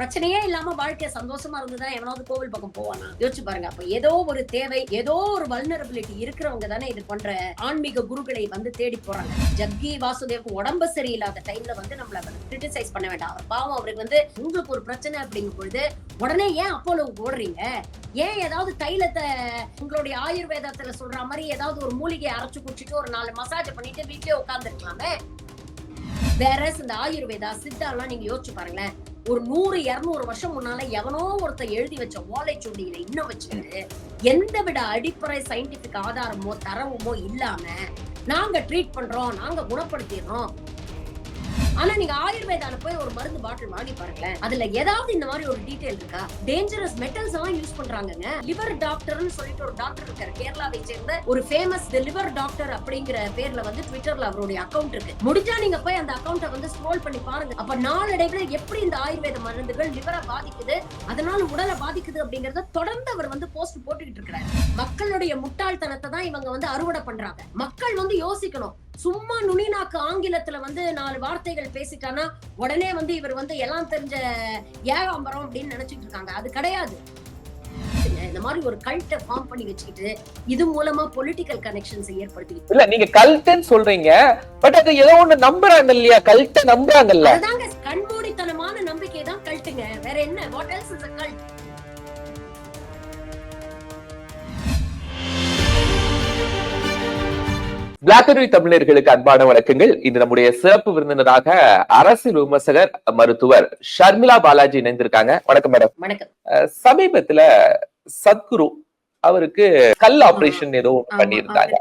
பிரச்சனையே இல்லாம வாழ்க்கை சந்தோஷமா இருந்துதான் எவனாவது கோவில் பக்கம் போவானா? யோசிச்சு பாருங்க. அப்ப ஏதோ ஒரு தேவை ஏதோ ஒரு வல்னரபிலிட்டி இருக்கிறவங்க தானே இது பண்ற ஆன்மீக குருக்களை வந்து தேடி போறாங்க. ஜக்கி வாசுதேவுக்கு உடம்பு சரியில்லாத டைம்ல வந்து நம்மள கிரிட்டிசைஸ் பண்ண வேண்டாம். அவர் பாவம் அவருக்கு வந்து உங்களுக்கு ஒரு பிரச்சனை அப்படிங்கும் பொழுது உடனே ஏன் அப்போலோ ஓடுறீங்க? ஏன் ஏதாவது தைலத்தை உங்களுடைய ஆயுர்வேதத்துல சொல்ற மாதிரி ஏதாவது ஒரு மூலிகையை அரைச்சு குடிச்சிட்டு ஒரு நாலு மசாஜ் பண்ணிட்டு வீட்லயே உட்கார்ந்துருக்கலாமே? வேற இந்த ஆயுர்வேதா சித்தாலாம் நீங்க யோசிச்சு பாருங்களேன். ஒரு நூறு இருநூறு வருஷம் முன்னால எவனோ ஒருத்தன் எழுதி வச்ச ஓலை சுண்டியில இன்னும் வச்சுக்கிட்டு எந்த விட அடிப்படை சயின்டிபிக் ஆதாரமோ தரவுமோ இல்லாம நாங்க ட்ரீட் பண்றோம் நாங்க குணப்படுத்திடுறோம் ஆனா நீங்க ஆயுர்வேதால போய் ஒரு மருந்து பாட்டில் வாங்கி பாருங்களேன். அதுல ஏதாவது இந்த மாதிரி ஒரு டீடைல் இருக்கா? டேஞ்சரஸ் மெட்டல்ஸ் எல்லாம் யூஸ் பண்றாங்கங்க. லிவர் டாக்டர்னு சொல்லிட்டு ஒரு டாக்டர் இருக்காரு. கேரளாவை சேர்ந்த ஒரு ஃபேமஸ் லிவர் டாக்டர் அப்படிங்கிற பேர்ல வந்து ட்விட்டர்ல அவருடைய அக்கவுண்ட் இருக்கு. முடிஞ்சா நீங்க போய் அந்த அக்கவுண்ட்டை வந்து ஸ்க்ரோல் பண்ணி பாருங்க. அப்ப நாளடைவில் எப்படி இந்த ஆயுர்வேத மருந்துகள் லிவரை பாதிக்குது அதனால உடலை பாதிக்குது அப்படிங்கறத தொடர்ந்து அவர் வந்து போஸ்ட் போட்டுக்கிட்டு இருக்கிறாரு. மக்களுடைய முட்டாள்தனத்தை தான் இவங்க வந்து அறுவடை பண்றாங்க. மக்கள் வந்து யோசிக்கணும். சும்மா நுனிநாக்கு ஆங்கிலத்துல வந்து நாலு வார்த்தைகள் பேசிட்டானா உடனே வந்து இவர் வந்து எல்லாம் தெரிஞ்ச ஏகாம்பரம் அப்படின்னு நினைச்சிட்டு இருக்காங்க. அது கிடையாது. இந்த மாதிரி ஒரு கல்ட்டை ஃபார்ம் பண்ணி வச்சுக்கிட்டு இது மூலமா பொலிட்டிக்கல் கனெக்ஷன்ஸ் ஏற்படுத்தி இல்ல நீங்க கல்ட்டுன்னு சொல்றீங்க பட் அது ஏதோ ஒண்ணு நம்புறாங்க இல்லையா? கல்ட்ட நம்புறாங்கல்ல. அதுதாங்க கண்மூடித்தனமான நம்பிக்கை தான் கல்ட்டுங்க வேற என்ன? What else is cult black and white தமிழர்களுக்கு அன்பான வணக்கங்கள். இது நம்முடைய சிறப்பு விருந்தினராக அரசியல் விமர்சகர் மருத்துவர் ஷர்மிளா பாலாஜி இணைந்திருக்காங்க. வணக்கம் மேடம். வணக்கம். சமீபத்துல சத்குரு அவருக்கு கல் ஆபரேஷன் ஏதோ பண்ணியிருந்தாங்க.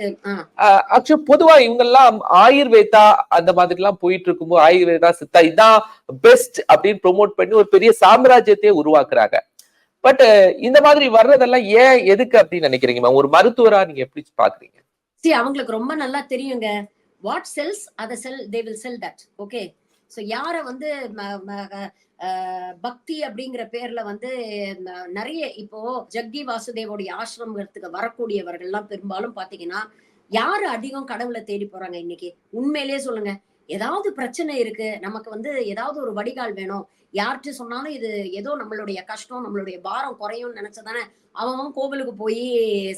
ஆக்சுவலி பொதுவா இவங்க எல்லாம் ஆயுர்வேதா அந்த மாதிரி எல்லாம் போயிட்டு இருக்கும்போது ஆயுர்வேதா சித்தா இதான் பெஸ்ட் அப்படின்னு ப்ரோமோட் பண்ணி ஒரு பெரிய சாம்ராஜ்யத்தையே உருவாக்குறாங்க. பட் இந்த மாதிரி வர்றதெல்லாம் ஏன் எதுக்கு அப்படின்னு நினைக்கிறீங்க மேம்? ஒரு மருத்துவரா நீங்க எப்படி பாக்குறீங்க சி அவங்களுக்கு ரொம்ப நல்லா தெரியுங்க. வாட் செல்ஸ் அத sell they will sell that okay so யாரை வந்து ம- பக்தி அப்படிங்கிற பேர்ல வந்து நிறைய இப்போ ஜக்கி வாசுதேவோடைய ஆசிரமத்துக்கு வரக்கூடியவர்கள்லாம் பெரும்பாலும் பாத்தீங்கன்னா யாரு அதிகம் கடவுளை தேடி போறாங்க இன்னைக்கு? உண்மையிலேயே சொல்லுங்க. ஏதாவது பிரச்சனை இருக்கு நமக்கு வந்து ஏதாவது ஒரு வடிகால் வேணும். யார்கிட்ட சொன்னாலும் இது ஏதோ நம்மளுடைய கஷ்டம் நம்மளுடைய பாரம் குறையும்னு நினைச்சதானே அவன் அவன் கோவிலுக்கு போய்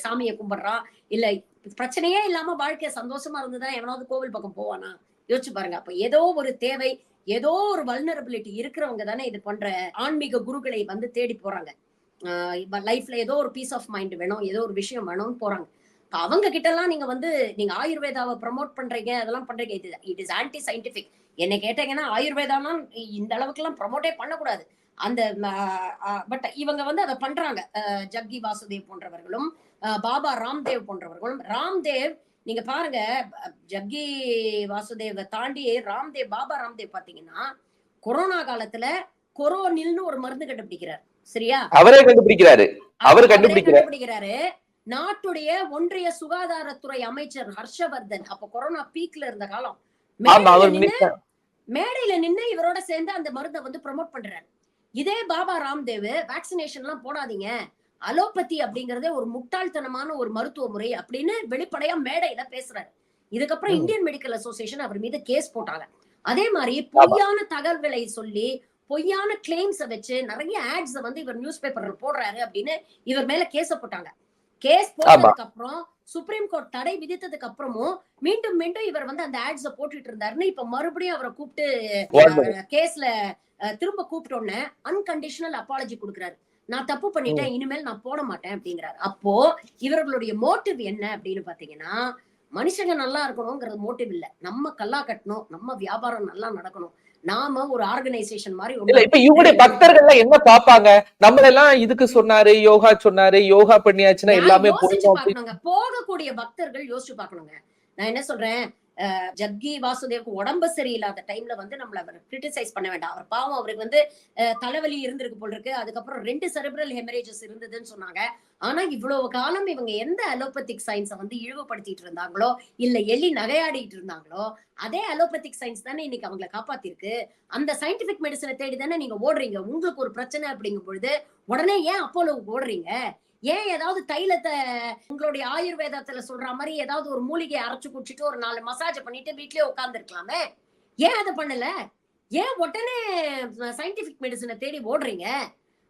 சாமியை கும்பிடுறான். இல்ல பிரச்சனையே இல்லாம வாழ்க்கை சந்தோஷமா இருந்துதான் எவனாவது கோவில் பக்கம் போவானா? யோசிச்சு பாருங்க. அப்ப ஏதோ ஒரு தேவை ஏதோ ஒரு வல்னரபிலிட்டி இருக்கிறவங்க தானே இது பண்ற ஆன்மீக குருக்களை வந்து தேடி போறாங்க. லைஃப்ல ஏதோ ஒரு பீஸ் ஆஃப் மைண்ட் வேணும் ஏதோ ஒரு விஷயம் வேணும்னு போறாங்க. அவங்க கிட்ட எல்லாம் நீங்க வந்து நீங்க ஆயுர்வேதாவை ப்ரமோட் பண்றீங்க அதெல்லாம் பண்றீங்க. இது இட் இஸ் ஆன்டி சயின்டிபிக் என்ன கேட்டீங்கன்னா ஆயுர்வேதானா இந்த அளவுக்கு எல்லாம் ப்ரமோட்டே பண்ணக்கூடாது. அந்த பட் இவங்க வந்து அதை பண்றாங்க. ஜக்கி வாசுதேவ் போன்றவர்களும் பாபா ராம்தேவ் போன்றவர்களும். ராம்தேவ் நீங்க பாருங்க ஜக்கி வாசுதேவ தாண்டி ராம்தேவ் பாபா ராம்தேவ் பாத்தீங்கன்னா கொரோனா காலத்துல கொரோனில்னு ஒரு மருந்து கண்டுபிடிக்கிறார். சரியா? அவரே கண்டுபிடிக்கிறாரு. அவர் கண்டுபிடிக்கிறார். நாட்டுடைய ஒன்றிய சுகாதாரத்துறை அமைச்சர் ஹர்ஷவர்தன் அப்ப கொரோனா பீக்ல இருந்த காலம். மேடையில நின்னு இவரோட சேர்ந்து அந்த மருந்தை வந்து ப்ரோமோட் பண்றாரு. இதே பாபா ராம்தேவ் வேக்சினேஷன் எல்லாம் போடாதீங்க. அலோபதி அப்படிங்கறதே ஒரு முட்டாள்தனமான ஒரு மருத்துவ முறை அப்படின்னு வெளிப்படையா மேடையில பேசுறாரு. இதுக்கப்புறம். இந்தியன் மெடிக்கல் அசோசியேஷன் அவர் மீது கேஸ் போட்டாங்க. அதே மாதிரி பொய்யான தகவல்களை சொல்லி பொய்யான கிளைம்ஸ வச்சு நிறைய ஆட்ஸ் வந்து இவர் நியூஸ் பேப்பர்ல போடுறாரு அப்படின்னு இவர் மேல கேஸ போட்டாங்க. கேஸ் போட்டதுக்கு அப்புறம் சுப்ரீம் கோர்ட் தடை விதித்ததுக்கு அப்புறமும் மீண்டும் மீண்டும் இவர் வந்து அந்த ஆட்ஸ போட்டுட்டு இருந்தாருன்னு இப்ப மறுபடியும் அவரை கூப்பிட்டு. கேஸ்ல திரும்ப கூப்பிட்டோன்னே அன்கண்டிஷனல் அப்பாலஜி கொடுக்குறாரு. நான் தப்பு பண்ணிட்டேன் இனிமேல் நான் போட மாட்டேன் அப்படிங்கிறாரு. அப்போ இவர்களுடைய மோட்டிவ் என்ன அப்படின்னு பாத்தீங்கன்னா மனுஷங்க நல்லா இருக்கணுங்கிறது மோட்டிவ் இல்ல. நம்ம கல்லா கட்டணும் நம்ம வியாபாரம் நல்லா நடக்கணும். நாம ஒரு ஆர்கனைசேஷன் மாதிரி இப்ப இவங்களுடைய பக்தர்கள் என்ன பாப்பாங்க நம்மள எல்லாம் இதுக்கு சொன்னாரு யோகா சொன்னாரு யோகா பண்ணியாச்சுன்னா எல்லாமே போகக்கூடிய பக்தர்கள் யோசிச்சு பார்க்கணுங்க. நான் என்ன சொல்றேன்? ஜக்கி வாசுதேவுக்கு உடம்பு சரியில்லாத டைம்ல வந்து நம்மள அவர் கிரிட்டிசைஸ் பண்ண வேண்டாம். அவர் பாவம் அவருக்கு வந்து தலைவலி இருந்திருக்கு போல் இருக்கு அதுக்கப்புறம் ரெண்டு செரிப்ரல் ஹெமரேஜஸ் இருந்ததுன்னு சொன்னாங்க. ஆனா இவ்வளவு காலம் இவங்க எந்த அலோபதிக் சயின்ஸை வந்து இழிவுபடுத்திட்டு இருந்தாங்களோ இல்ல எலி நகையாடிட்டு இருந்தாங்களோ அதே அலோபதிக் சயின்ஸ் தானே இன்னைக்கு அவங்கள காப்பாத்திருக்கு. அந்த சயின்டிபிக் மெடிசனை தேடி தானே நீங்க ஓடுறீங்க. உங்களுக்கு ஒரு பிரச்சனை அப்படிங்கும் பொழுது உடனே ஏன் அப்போலோவுக்கு ஓடுறீங்க? ஏன் ஏதாவது தைலத்தை உங்களுடைய ஆயுர்வேதத்துல சொல்ற மாதிரி ஏதாவது ஒரு மூலிகையை அரைச்சு குடிச்சிட்டு ஒரு நாலு மசாஜ் பண்ணிட்டு வீட்லயே உட்கார்ந்து இருக்கலாமே ஏன் அதை பண்ணல? ஏன் உடனே சயின்டிபிக் மெடிசனை தேடி ஓடுறீங்க?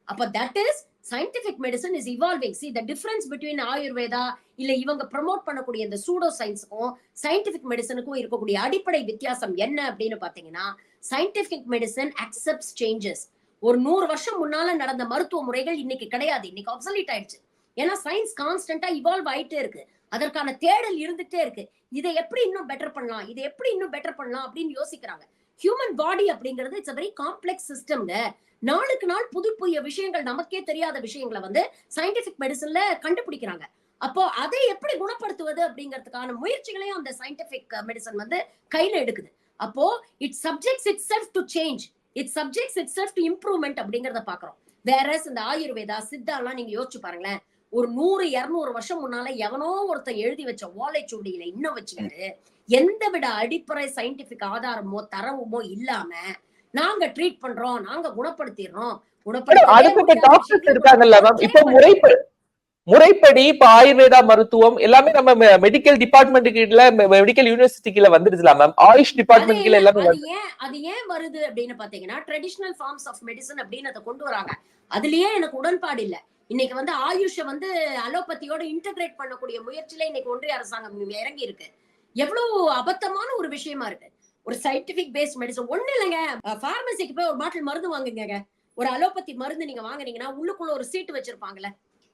அப்ப that is scientific medicine is evolving see the difference between Ayurveda இல்ல இவங்க ப்ரமோட் பண்ணக்கூடிய இந்த சூடோ சயின்ஸுக்கும் சயின்டிபிக் மெடிசனுக்கும் இருக்கக்கூடிய அடிப்படை வித்தியாசம் என்ன அப்படின்னு பாத்தீங்கன்னா சயின்டிபிக் மெடிசன் அக்செப்ட்ஸ் சேஞ்சஸ் ஒரு நூறு வருஷம் முன்னால நடந்த மருத்துவ முறைகள் இன்னைக்கு கிடையாது. இன்னைக்கு அப்சல்யூட் ஆயிடுச்சு. ஏன்னா சயின்ஸ் கான்ஸ்டன்டா இவால்வ் ஆயிட்டே இருக்கு. அதற்கான தேடல் இருந்துட்டே இருக்கு. இதை எப்படி இன்னும் பெட்டர் பண்ணலாம்? இதை எப்படி இன்னும் பெட்டர் பண்ணலாம்? அப்படின்னு யோசிக்கிறாங்க. ஹியூமன் பாடி அப்படிங்கிறது இட்ஸ் வெரி காம்ப்ளெக்ஸ் சிஸ்டம்ங்க நாளுக்கு நாள் புது புதிய விஷயங்கள் நமக்கே தெரியாத விஷயங்களை வந்து சயின்டிபிக் மெடிசன்ல கண்டுபிடிக்கிறாங்க. அப்போ அதை எப்படி குணப்படுத்துவது அப்படிங்கிறதுக்கான முயற்சிகளையும் அந்த சயின்டிபிக் மெடிசன் uh, வந்து கையில எடுக்குது. அப்போ it subjects itself to change it subjects itself to improvement அப்படிங்கறத பாக்குறோம் வேற இந்த ஆயுர்வேதா சித்தாலாம் நீங்க யோசிச்சு பாருங்களேன். ஒரு நூறு இருநூறு வருஷம் முன்னால எவனோ ஒருத்தன் எழுதி வச்ச ஓலைச்சுவடியில இன்னும் வச்சுக்கிட்டு எந்த விட அடிப்படை சயின்டிபிக் ஆதாரமோ தரவுமோ இல்லாம நாங்க ட்ரீட் பண்றோம் நாங்க குணப்படுத்திடுறோம் டாக்டர்ஸ் இருக்காங்கல்ல மேம்? இப்போ முறைப்படி முறைப்படி இப்ப ஆயுர்வேதா மருத்துவம் எல்லாமே நம்ம மெடிக்கல் டிபார்ட்மெண்ட் கீழ மெடிக்கல் யூனிவர்சிட்டி கீழ வந்துருச்சுல மேம் ஆயுஷ் டிபார்ட்மெண்ட் கீழ எல்லாமே அது ஏன் அது ஏன் வருது அப்படின்னு பாத்தீங்கன்னா ட்ரெடிஷனல் ஃபார்ம்ஸ் ஆஃப் மெடிசன் அப்படின்னு அதை கொண்டு வராங்க. அதுலயே எனக்கு உடன்பாடு இல்ல. இன்னைக்கு வந்து ஆயுஷ வந்து அலோபதியோட இன்டகிரேட் பண்ணக்கூடிய முயற்சியில இன்னைக்கு ஒன்றிய அரசாங்கம் இறங்கி இருக்கு. எவ்வளவு அபத்தமான ஒரு விஷயமா இருக்கு. ஒரு சயின்டிபிக் பேஸ்ட் மெடிசன் ஒண்ணு இல்லைங்க. பார்மசிக்கு போய் ஒரு பாட்டில் மருந்து வாங்குங்க ஒரு அலோபதி மருந்து நீங்க வாங்குனீங்கன்னா உள்ளுக்குள்ள ஒரு சீட்டு வச்சிருப்பாங்கல்ல.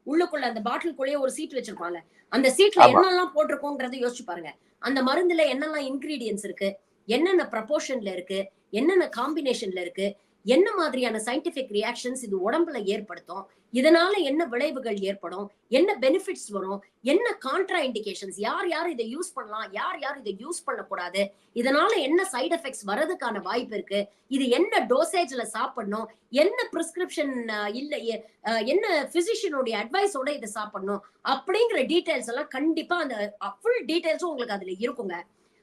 உள்ளுக்குள்ள அந்த பாட்டிலுக்குள்ளேயே ஒரு சீட் வச்சிருப்பாங்கல்ல அந்த சீட்ல. என்னெல்லாம் போட்டிருக்கோங்கிறத யோசிச்சு பாருங்க. அந்த மருந்துல என்னெல்லாம் இன்கிரீடியன்ஸ் இருக்கு? என்னென்ன ப்ரப்போர்ஷன்ல இருக்கு? என்னென்ன காம்பினேஷன்ல இருக்கு? என்ன மாதிரியான சயின்டிபிக் ரியாக்ஷன்ஸ் இது உடம்புல ஏற்படுத்தும்? இதனால என்ன விளைவுகள் ஏற்படும்? என்ன பெனிஃபிட்ஸ் வரும்? என்ன கான்ட்ரா இண்டிகேஷன்ஸ் யார் யார் இதை யூஸ் பண்ணலாம்? யார் யார் இதை யூஸ் பண்ணக்கூடாது? இதனால என்ன சைடு எஃபெக்ட்ஸ் வர்றதுக்கான வாய்ப்பு இருக்கு? இது என்ன டோசேஜ்ல சாப்பிடணும்? என்ன பிரிஸ்கிரிப்ஷன் இல்லை என்ன பிசிஷியனுடைய அட்வைஸோட இதை சாப்பிடணும்? அப்படிங்கிற டீட்டெயில்ஸ் எல்லாம் கண்டிப்பா அந்த ஃபுல் டீட்டெயில்ஸும் உங்களுக்கு அதுல இருக்குங்க.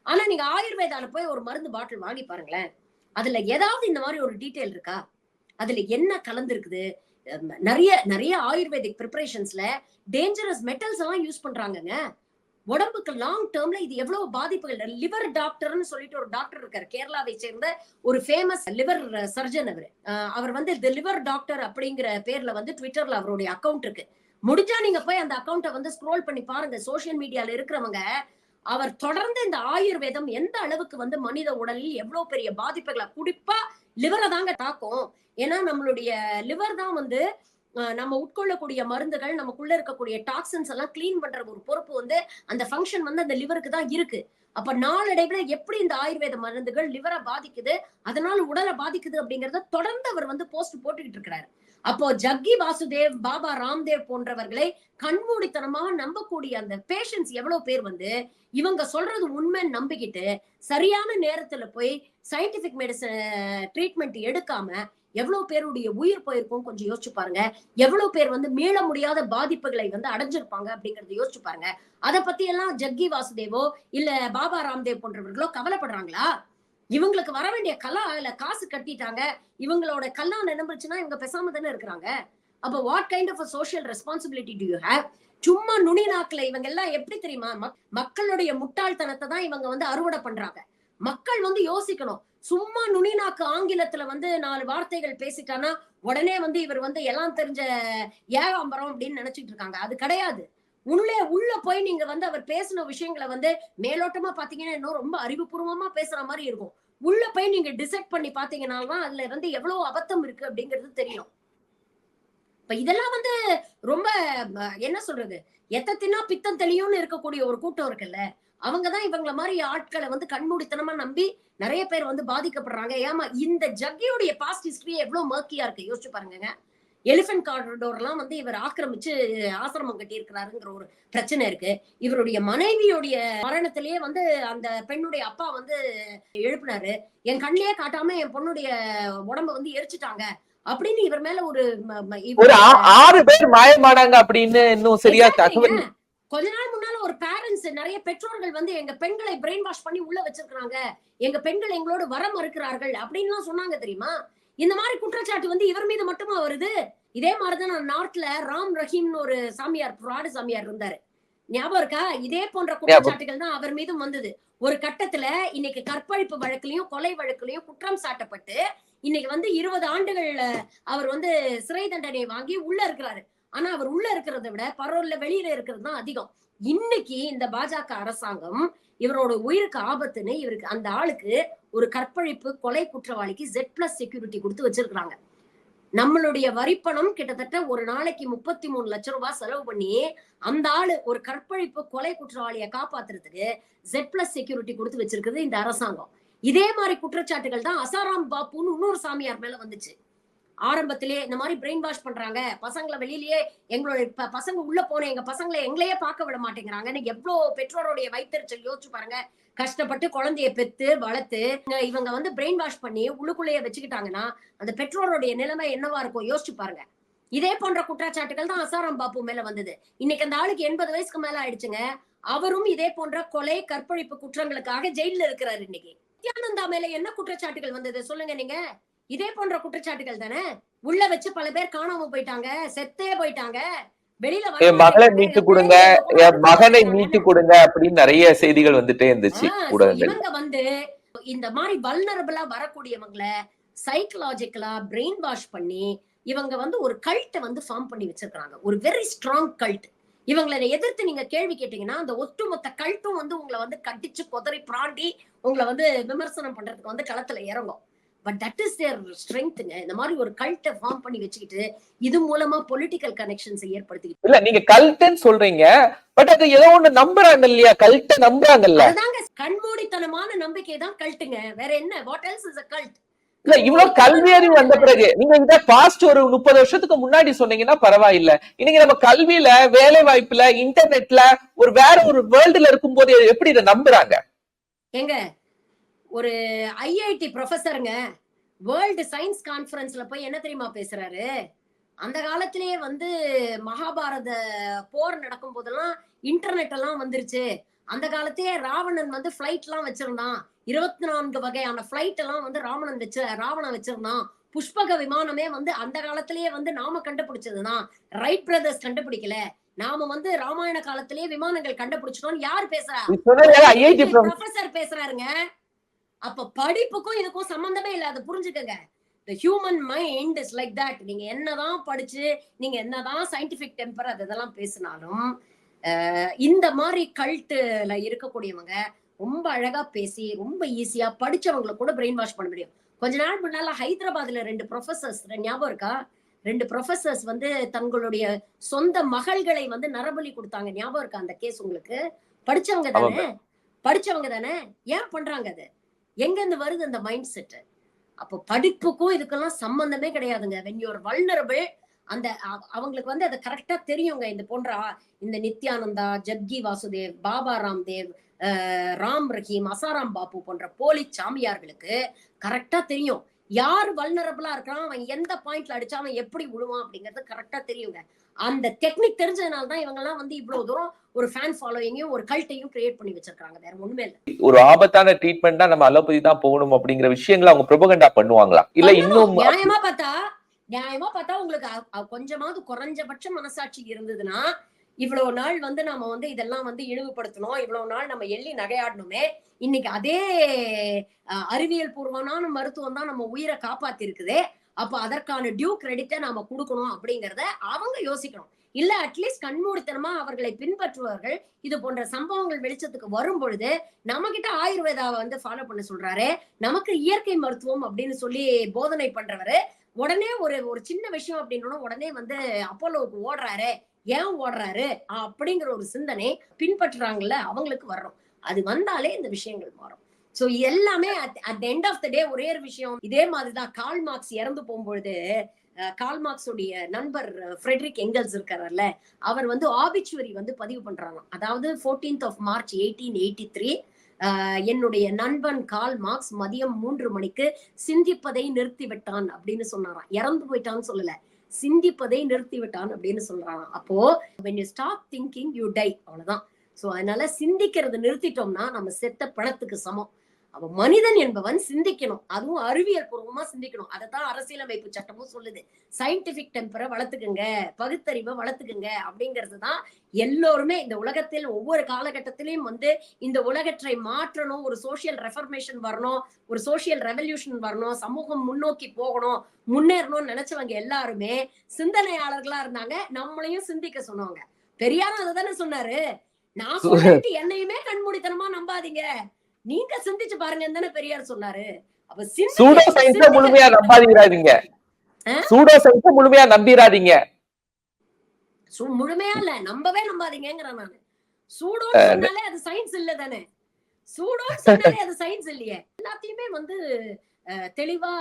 ஆனா நீங்க ஆயுர்வேதால போய் ஒரு மருந்து பாட்டில் வாங்கி பாருங்களேன். அதுல ஏதாவது இந்த மாதிரி ஒரு டீட்டெயில் இருக்கா? அதுல என்ன கலந்துருக்குது? நிறைய நிறைய ஆயுர்வேதிக் ப்ரிப்பரேஷன்ஸ்ல டேஞ்சரஸ் மெட்டல்ஸ் எல்லாம் யூஸ் பண்றாங்கங்க. உடம்புக்கு லாங் டேர்ம்ல இது எவ்வளவு பாதிப்புகள்? லிவர் டாக்டர்னு சொல்லிட்டு ஒரு டாக்டர் இருக்காரு. கேரளாவை சேர்ந்த ஒரு ஃபேமஸ் லிவர் சர்ஜன் அவர். அவர் வந்து தி லிவர் டாக்டர் அப்படிங்கிற பேர்ல வந்து ட்விட்டர்ல அவருடைய அக்கவுண்ட் இருக்கு. முடிஞ்சா நீங்க போய் அந்த அக்கௌண்ட்டை வந்து ஸ்க்ரோல் பண்ணி பாருங்க. சோஷியல் மீடியால இருக்கிறவங்க அவர் தொடர்ந்து இந்த ஆயுர்வேதம் எந்த அளவுக்கு வந்து மனித உடலில் எவ்வளவு பெரிய பாதிப்புகளை குறிப்பா லிவரை தாங்க தாக்கும். ஏன்னா நம்மளுடைய லிவர் தான் வந்து நம்ம உட்கொள்ளக்கூடிய மருந்துகள் நமக்குள்ள இருக்கக்கூடிய டாக்ஸின்ஸ் எல்லாம் க்ளீன் பண்ற ஒரு பொறுப்பு வந்து அந்த ஃபங்க்ஷன் வந்து அந்த லிவருக்கு தான் இருக்கு. அப்ப நாளடைவுல எப்படி இந்த ஆயுர்வேத மருந்துகள் லிவரை பாதிக்குது அதனால உடலை பாதிக்குது அப்படிங்கறத தொடர்ந்து அவர் வந்து போஸ்ட் போட்டுக்கிட்டு இருக்கிறாரு. அப்போ ஜக்கி வாசுதேவ் பாபா ராம்தேவ் போன்றவர்களை கண்மூடித்தனமாக நம்பக்கூடிய அந்த பேஷன்ஸ் எவ்வளவு பேர் வந்து இவங்க சொல்றது உண்மைன்னு நம்பிக்கிட்டு சரியான நேரத்துல போய் சயின்டிபிக் மெடிசன் ட்ரீட்மெண்ட் எடுக்காம எவ்வளவு பேருடைய உயிர் போயிருக்கும் கொஞ்சம் யோசிச்சு பாருங்க. எவ்வளவு பேர் வந்து மீள முடியாத பாதிப்புகளை வந்து அடைஞ்சிருப்பாங்க அப்படிங்கறத யோசிச்சு பாருங்க. அதை பத்தி எல்லாம் ஜக்கி வாசுதேவோ இல்ல பாபா ராம்தேவ் போன்றவர்களோ கவலைப்படுறாங்களா? இவங்களுக்கு வர வேண்டிய கலா இல்ல காசு கட்டிட்டாங்க. இவங்களோட கல்லா நினைம்புச்சுன்னா இவங்க பெசாம தானே இருக்கிறாங்க. அப்ப what kind of social responsibility do you have சும்மா நுனி நாக்குல இவங்க எல்லாம் எப்படி தெரியுமா? மக்களுடைய முட்டாள்தனத்தை தான் இவங்க வந்து அறுவடை பண்றாங்க. மக்கள் வந்து யோசிக்கணும். சும்மா நுனிநாக்கு ஆங்கிலத்துல வந்து நாலு வார்த்தைகள் பேசிட்டானா உடனே வந்து இவர் வந்து எல்லாம் தெரிஞ்ச ஏகாம்பரம் அப்படின்னு நினைச்சிட்டு இருக்காங்க. அது கிடையாது. உள்ளே உள்ள போய் நீங்க வந்து அவர் பேசின விஷயங்களை வந்து மேலோட்டமா பாத்தீங்கன்னா இன்னும் ரொம்ப அறிவுபூர்வமா பேசுற மாதிரி இருக்கும். உள்ள போய் நீங்க டிசைட் பண்ணி பாத்தீங்கன்னால்தான் அதுல வந்து எவ்வளவு அபத்தம் இருக்கு அப்படிங்கிறது தெரியும். இப்ப இதெல்லாம் வந்து ரொம்ப என்ன சொல்றது? எத்தத்தினா பித்தம் தெளியும்னு இருக்கக்கூடிய ஒரு கூட்டம் இருக்குல்ல? அவங்கதான் இவங்கள மாதிரி ஆட்களை வந்து கண்மூடித்தனமா நம்பி நிறைய பேர் வந்து பாதிக்கப்படுறாங்க. ஏமா இந்த ஜக்கியோடைய பாஸ்ட் ஹிஸ்டரி எவ்வளவு மர்க்கியா இருக்கு? யோசிச்சு பாருங்க எலிபென்ட் காரிடோர்லாம் வந்து இவர் ஆக்கிரமிச்சு ஆசிரமம் கட்டி இருக்கிறாருங்கிற ஒரு பிரச்சனை இருக்கு. இவருடைய மனைவியுடைய மரணத்திலேயே வந்து அந்த பெண்ணுடைய அப்பா வந்து எழுப்பினாரு. என் கண்ணிலேயே காட்டாம என் பொண்ணுடைய உடம்ப வந்து எரிச்சிட்டாங்க அப்படின்னு இவர் மேல ஒரு ஆறு பேர் மாயமானாங்க அப்படின்னு இன்னும் சரியா தகவல். கொஞ்ச நாள் முன்னால ஒரு பேரண்ட்ஸ் நிறைய பெற்றோர்கள் வந்து எங்க பெண்களை பிரெயின் வாஷ் பண்ணி உள்ள வச்சிருக்காங்க எங்க பெண்கள் எங்களோட வர மறுக்கிறார்கள் அப்படின்லாம் சொன்னாங்க தெரியுமா? இந்த மாதிரி குற்றச்சாட்டு வந்து இவர் மீது மட்டுமா வருது? இதே மாதிரிதான் நான் நார்த்ல ராம் ரஹீம்னு ஒரு சாமியார் ஃப்ராடு சாமியார் இருந்தாரு. ஞாபகம் இருக்கா? இதே போன்ற குற்றச்சாட்டுகள் தான் அவர் மீதும் வந்தது. ஒரு கட்டத்துல இன்னைக்கு கற்பழிப்பு வழக்குலயும் கொலை வழக்குலயும் குற்றம் சாட்டப்பட்டு இன்னைக்கு வந்து இருபது ஆண்டுகள் அவர் வந்து சிறை தண்டனை வாங்கி உள்ள இருக்கிறாரு. ஆனா அவர் உள்ள இருக்கிறத விட பரோல்ல வெளியில இருக்கிறது தான் அதிகம். இன்னைக்கு இந்த பாஜக அரசாங்கம் இவரோட உயிருக்கு ஆபத்துன்னு இவருக்கு அந்த ஆளுக்கு ஒரு கற்பழிப்பு கொலை குற்றவாளிக்கு ஜெட் பிளஸ் செக்யூரிட்டி கொடுத்து வச்சிருக்காங்க நம்மளுடைய வரிப்பணம் கிட்டத்தட்ட ஒரு நாளைக்கு முப்பத்தி மூணு லட்சம் ரூபாய் செலவு பண்ணி அந்த ஆளு ஒரு கற்பழிப்பு கொலை குற்றவாளியை காப்பாத்துறதுக்கு ஜெட் பிளஸ் செக்யூரிட்டி கொடுத்து வச்சிருக்கிறது இந்த அரசாங்கம். இதே மாதிரி குற்றச்சாட்டுகள் தான் அசாராம் பாப்புன்னு இன்னொரு சாமியார் மேல வந்துச்சு. ஆரம்பத்திலே இந்த மாதிரி பிரெயின் வாஷ் பண்றாங்க. பசங்களை வெளியிலேயே எங்களோட பசங்க உள்ள போன எங்க பசங்களை எங்களையே பார்க்க விட மாட்டேங்கிறாங்கன்னு எவ்வளவு பெற்றோருடைய வைத்தறிச்சல் யோசிச்சு பாருங்க. கஷ்டப்பட்டு குழந்தைய பெத்து வளர்த்து இவங்க வந்து பிரெயின் வாஷ் பண்ணி உள்ளுக்குள்ளேயே வச்சுக்கிட்டாங்கன்னா அந்த பெற்றோருடைய நிலைமை என்னவா இருக்கும்? யோசிச்சு பாருங்க. இதே போன்ற குற்றச்சாட்டுகள் தான் அசாராம் பாபு மேல வந்தது. இன்னைக்கு அந்த ஆளுக்கு எண்பது வயசுக்கு மேல ஆயிடுச்சுங்க. அவரும் இதே போன்ற கொலை கற்பழிப்பு குற்றங்களுக்காக ஜெயில்ல இருக்கிறாரு இன்னைக்கு. நித்யானந்தா மேல என்ன குற்றச்சாட்டுகள் வந்தது? சொல்லுங்க நீங்க. இதே போன்ற குற்றச்சாட்டுகள் தானே? உள்ள வச்சு பல பேர் காணாம போயிட்டாங்க செத்தே போயிட்டாங்க. வெளியில மகளை. மீட்டு கொடுங்க. மகனை மீட்டு கொடுங்க அப்படின்னு நிறைய செய்திகள் வந்துட்டே இருந்துச்சு இவங்க வந்து இந்த மாதிரி வல்னரபிளா வரக்கூடியவங்கள சைக்கலாஜிக்கலா பிரெயின் வாஷ் பண்ணி இவங்க வந்து ஒரு கல்ட்டை வந்து ஃபார்ம் பண்ணி வச்சிருக்காங்க ஒரு வெரி ஸ்ட்ராங் கல்ட் இவங்களை எதிர்த்து நீங்க கேள்வி கேட்டீங்கன்னா அந்த ஒட்டுமொத்த கல்ட்டும் வந்து உங்களை வந்து கட்டிச்சு கொதறி பிராண்டி உங்களை வந்து விமர்சனம் பண்றதுக்கு வந்து களத்துல இறங்கும். பட் தட் இஸ் தேர் ஸ்ட்ரென்த்துங்க இந்த மாதிரி ஒரு கல்ட்டை ஃபார்ம் பண்ணி வச்சுக்கிட்டு இது மூலமா பொலிட்டிக்கல் கனெக்ஷன்ஸை ஏற்படுத்திக்கிட்டு இல்ல நீங்க கல்ட்டுன்னு சொல்றீங்க. பட் அது ஏதோ ஒண்ணு நம்புறாங்க இல்லையா? கல்ட்ட நம்புறாங்கல்ல. அதுதாங்க. கண்மூடித்தனமான நம்பிக்கை தான் கல்ட்டுங்க வேற என்ன? What else is a cult இல்ல இவ்வளவு கல்வி அறிவு வந்த பிறகு நீங்க இந்த பாஸ்ட் ஒரு முப்பது வருஷத்துக்கு முன்னாடி சொன்னீங்கன்னா பரவாயில்ல. இன்னைக்கு நம்ம கல்வியில வேலை வாய்ப்புல இன்டர்நெட்ல ஒரு வேற ஒரு வேர்ல்டுல இருக்கும்போது எப்படி இதை நம்புறாங்க? எங்க ஒரு ஐஐடி ப்ரொஃபஸருங்க வேர்ல்டு சயின்ஸ் கான்ஃபரன்ஸ்ல போய் என்ன தெரியுமா பேசுறாரு? அந்த காலத்திலேயே வந்து மகாபாரத போர் நடக்கும் போதெல்லாம் இன்டர்நெட் எல்லாம் வந்துருச்சு. அந்த காலத்திலேயே ராவணன் வந்து ஃபிளைட் எல்லாம் வச்சிருந்தான். இருபத்தி நான்கு வகையான ஃபிளைட் எல்லாம் வந்து ராவணன் வச்சு ராவணன் வச்சிருந்தான். புஷ்பக விமானமே வந்து அந்த காலத்திலேயே வந்து நாம கண்டுபிடிச்சதுதான். ரைட் பிரதர்ஸ் கண்டுபிடிக்கல. நாம வந்து ராமாயண காலத்திலேயே விமானங்கள் கண்டுபிடிச்சிட்டோம் யார் பேசுறா? ப்ரொஃபசர் பேசுறாருங்க. அப்ப படிப்புக்கும் இதுக்கும் சம்பந்தமே இல்ல. அது புரிஞ்சுக்கங்க. The human mind is like that நீங்க என்னதான் படிச்சு நீங்க என்னதான் சயின்டிபிக் டெம்பர் அது இதெல்லாம் பேசினாலும் இந்த மாதிரி கல்ட்டுல இருக்கக்கூடியவங்க ரொம்ப அழகா பேசி ரொம்ப ஈஸியா படிச்சவங்களை கூட பிரெயின் வாஷ் பண்ண முடியும். கொஞ்ச நாள் முன்னால ஹைதராபாத்ல ரெண்டு ப்ரொஃபசர்ஸ் ஞாபகம் இருக்கா? ரெண்டு ப்ரொஃபசர்ஸ் வந்து தங்களுடைய சொந்த மகள்களை வந்து நரபலி கொடுத்தாங்க. ஞாபகம் இருக்கா அந்த கேஸ் உங்களுக்கு? படிச்சவங்க தானே? படிச்சவங்க தானே? ஏன் பண்றாங்க அது? எங்க இருந்து வருது அந்த மைண்ட் செட் அப்போ படிப்புக்கும் இதுக்கெல்லாம் சம்பந்தமே கிடையாதுங்க. வென் யூர் வல்னரபிள் அந்த அவ- அவங்களுக்கு வந்து அதை கரெக்டா தெரியுங்க. இந்த போன்ற இந்த நித்யானந்தா ஜக்கி வாசுதேவ் பாபா ராம்தேவ் ராம் ரஹீம் அசாராம் பாபு போன்ற போலி சாமியார்களுக்கு கரெக்டா தெரியும். யார் வல்னரபிளா இருக்கான்? அவன் எந்த பாயிண்ட்ல அடிச்சா அவன் எப்படி விழுவான் அப்படிங்கறது கரெக்டா தெரியுங்க. அந்த டெக்னிக் தெரிஞ்சதுனால தான் இவங்க எல்லாம் வந்து இவ்வளவு தூரம் ஒரு ஃபேன் ஃபாலோயிங்கையும் ஒரு கல்ட்டையும் கிரியேட் பண்ணி வச்சிருக்காங்க வேற ஒண்ணுமே இல்ல. ஒரு ஆபத்தான ட்ரீட்மெண்ட்னா நம்ம அலோபதி தான் போகணும் அப்படிங்கிற விஷயங்களை அவங்க ப்ரொபகண்டா பண்ணுவாங்களா? இல்ல. இன்னும் நியாயமா பார்த்தா நியாயமா பார்த்தா உங்களுக்கு கொஞ்சமாவது குறைஞ்சபட்ச மனசாட்சி இருந்ததுன்னா இவ்வளவு நாள் வந்து நம்ம வந்து இதெல்லாம் வந்து இழிவுபடுத்தணும். இவ்வளவு நாள் நம்ம எள்ளி நகையாடணுமே. இன்னைக்கு அதே அறிவியல் பூர்வமான மருத்துவம் தான் நம்ம உயிரை காப்பாத்தி இருக்குது அப்ப அதற்கான டியூ கிரெடிட்டை நாம கொடுக்கணும் அப்படிங்கறத அவங்க யோசிக்கணும். இல்ல அட்லீஸ்ட் கண்மூடித்தனமா அவர்களை பின்பற்றுபவர்கள் இது போன்ற சம்பவங்கள் வெளிச்சத்துக்கு வரும் பொழுது நம்ம கிட்ட ஆயுர்வேதாவை வந்து ஃபாலோ பண்ண சொல்றாரு. நமக்கு இயற்கை மருத்துவம் அப்படின்னு சொல்லி போதனை பண்றவரு. உடனே ஒரு ஒரு சின்ன விஷயம் அப்படின்னா உடனே வந்து அப்போலோவுக்கு ஓடுறாரு. ஏன் ஓடுறாரு? அப்படிங்கிற ஒரு சிந்தனை பின்பற்றுறாங்கல்ல அவங்களுக்கு வர்றோம். அது வந்தாலே இந்த விஷயங்கள் மாறும். சோ எல்லாமே at end of the day ஒரே ஒரு விஷயம். இதே மாதிரிதான் கால் மார்க்ஸ் இறந்து போகும்பொழுது கால் மார்க்ஸுடைய நண்பர் ஃப்ரெட்ரிக் எங்கல்ஸ் இருக்காருல்ல அவர் வந்து ஆபிச்சுவரி வந்து பதிவு பண்றாங்க. அதாவது 14th of March eighteen eighty three என்னுடைய நண்பன் கால் மார்க்ஸ் மதியம் மூன்று மணிக்கு சிந்திப்பதை நிறுத்தி விட்டான் அப்படின்னு சொன்னாராம். இறந்து போயிட்டான்னு சொல்லல. சிந்திப்பதை நிறுத்தி விட்டான் அப்படின்னு சொல்றாங்க அப்போ when you stop thinking you die அவ்வளவுதான். சோ அதனால சிந்திக்கிறது நிறுத்திட்டோம்னா நம்ம செத்த பணத்துக்கு சமம். அப்ப மனிதன் என்பவன் சிந்திக்கணும். அதுவும் அறிவியல் பூர்வமா சிந்திக்கணும். அதைத்தான் அரசியலமைப்பு சட்டமும் சொல்லுது. சயின்டிபிக் டெம்பரை வளர்த்துக்குங்க. பகுத்தறிவை வளர்த்துக்குங்க. அப்படிங்கிறது தான் எல்லோருமே இந்த உலகத்தில் ஒவ்வொரு காலகட்டத்திலையும் வந்து இந்த உலகத்தை மாற்றணும். ஒரு சோசியல் ரெஃபர்மேஷன் வரணும். ஒரு சோசியல் ரெவல்யூஷன் வரணும். சமூகம் முன்னோக்கி போகணும். முன்னேறணும்னு நினைச்சவங்க எல்லாருமே சிந்தனையாளர்களா இருந்தாங்க. நம்மளையும் சிந்திக்க சொன்னவங்க. பெரியாரும் அதுதானே சொன்னாரு? நான் சொல்லிட்டு என்னையுமே கண்மூடித்தனமா நம்பாதீங்க. நீங்க சிந்திச்சு பாருங்கன்னு தானே பெரியார் சொன்னாரு. அப்ப சூடோ சயின்ஸ முழுமையா நம்பாதீராதீங்க. ஆ? சூடோ சயின்ஸ முழுமையா நம்பிராதீங்க. முழுமையா இல்ல நம்பவே நம்பாதீங்கிறேன் நானு. சூடோன்னு சொன்னாலே அது சயின்ஸ் இல்ல தானே. சூடோன்னு சொன்னாலே அது சயின்ஸ் இல்லையே. எல்லாத்தையுமே வந்து தெளிவா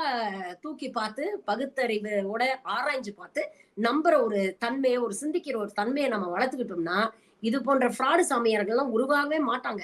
தூக்கி பார்த்து பகுத்தறிவோட ஆராய்ஞ்சு பார்த்து நம்புற ஒரு தன்மையை ஒரு சிந்திக்கிற ஒரு தன்மையை நம்ம வளர்த்துக்கிட்டோம்னா இது போன்ற ஃப்ராடு சாமியார்கள்லாம் உருவாகவே மாட்டாங்க.